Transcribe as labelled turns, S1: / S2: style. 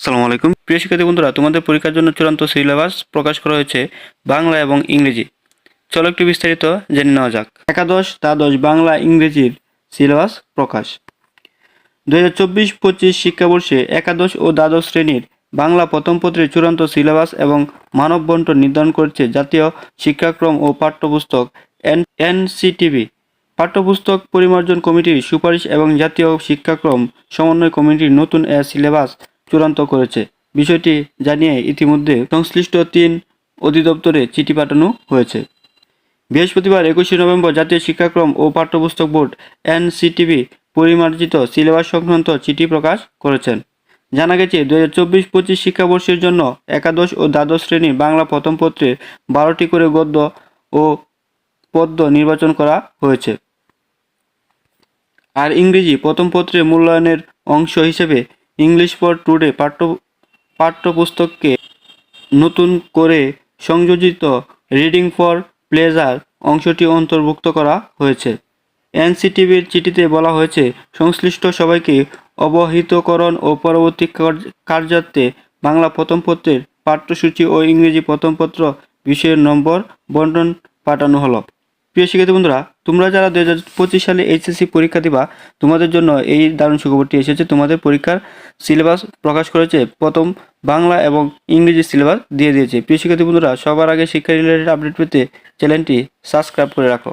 S1: আসসালামু আলাইকুম। প্রিয় শিক্ষার্থী বন্ধুরা, তোমাদের পরীক্ষার জন্য চূড়ান্ত সিলেবাস প্রকাশ করা হয়েছে বাংলা এবং ইংরেজি। চলো একটু বিস্তারিত জেনে নেওয়া যাক। একাদশ দ্বাদশ বাংলা ইংরেজির সিলেবাস প্রকাশ। দু হাজার চব্বিশ পঁচিশ শিক্ষাবর্ষে একাদশ ও দ্বাদশ শ্রেণির বাংলা প্রথম পত্রের চূড়ান্ত সিলেবাস এবং মানব বন্টন নির্ধারণ করেছে জাতীয় শিক্ষাক্রম ও পাঠ্যপুস্তক এন এনসিটিভি পাঠ্যপুস্তক পরিমার্জন কমিটির সুপারিশ এবং জাতীয় শিক্ষাক্রম সমন্বয় কমিটির নতুন এ সিলেবাস চূড়ান্ত করেছে। বিষয়টি জানিয়ে ইতিমধ্যে সংশ্লিষ্ট তিন অধিদপ্তরে চিঠি পাঠানো হয়েছে। বৃহস্পতিবার একুশে নভেম্বর জাতীয় শিক্ষাক্রম ও পাঠ্যপুস্তক বোর্ড এনসিটিভি পরিমার্জিত সিলেবাস সংক্রান্ত চিঠি প্রকাশ করেছেন। জানা গেছে দু হাজার চব্বিশ পঁচিশ শিক্ষাবর্ষের জন্য একাদশ ও দ্বাদশ শ্রেণির বাংলা প্রথম পত্রে বারোটি করে গদ্য ও পদ্য নির্বাচন করা হয়েছে। আর ইংরেজি প্রথম পত্রে মূল্যায়নের অংশ হিসেবে ইংলিশ ফর টুডে পাঠ্য, পাঠ্যপুস্তককে নতুন করে সংযোজিত রিডিং ফর প্লেজার অংশটি অন্তর্ভুক্ত করা হয়েছে। এনসিটিভির চিঠিতে বলা হয়েছে, সংশ্লিষ্ট সবাইকে অবহিতকরণ ও পরবর্তী কার্য- কার্যার্থে বাংলা প্রথম পত্রের পাঠ্যসূচি ও ইংরেজি প্রথম পত্র বিষয়ের নম্বর বন্টন পাঠানো হলো। প্রিয় শিক্ষার্থী বন্ধুরা, তোমরা যারা দু হাজার পঁচিশ সালে এইচএসসি পরীক্ষা দিবা, তোমাদের জন্য এই দারুণ সুখবরটি এসেছে। তোমাদের পরীক্ষার সিলেবাস প্রকাশ করেছে, প্রথম বাংলা এবং ইংরেজি সিলেবাস দিয়ে দিয়েছে। প্রিয় শিক্ষার্থী বন্ধুরা, সবার আগে শিক্ষা রিলেটেড আপডেট পেতে চ্যানেলটি সাবস্ক্রাইব করে রাখো।